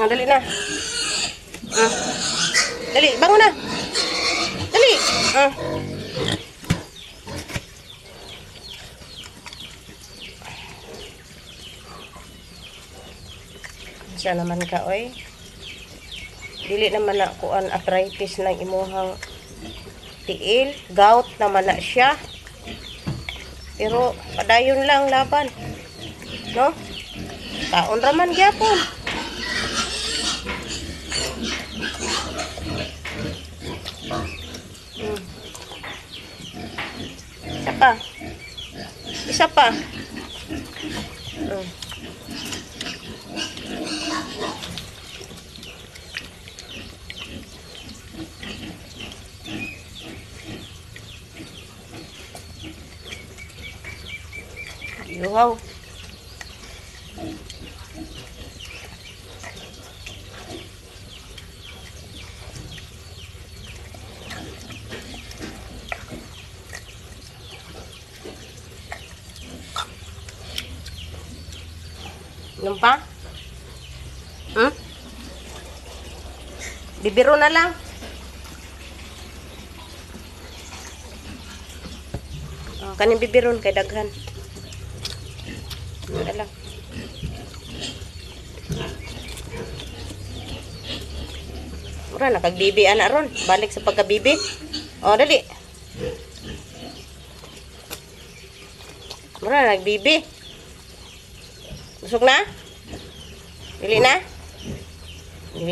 Oh, dali na. Ah. Dali, bangon na. Dali. Ah. Siya naman ka, oy. Dili naman na kuan arthritis ng imuhang tiil. Gout naman na siya. Pero padayon lang laban. No? Taon raman gyapon. Pa. Isa pa. Hmm. Yuhaw. Inom pa? Hmm? Bibiro na lang. Oh, kaning bibiron kay daghan. Ano na lang. Mura nakagbibi ana ron. Balik sa pagkabibi. Oh, dali. Mura nagbibi. Busog na? Dili na?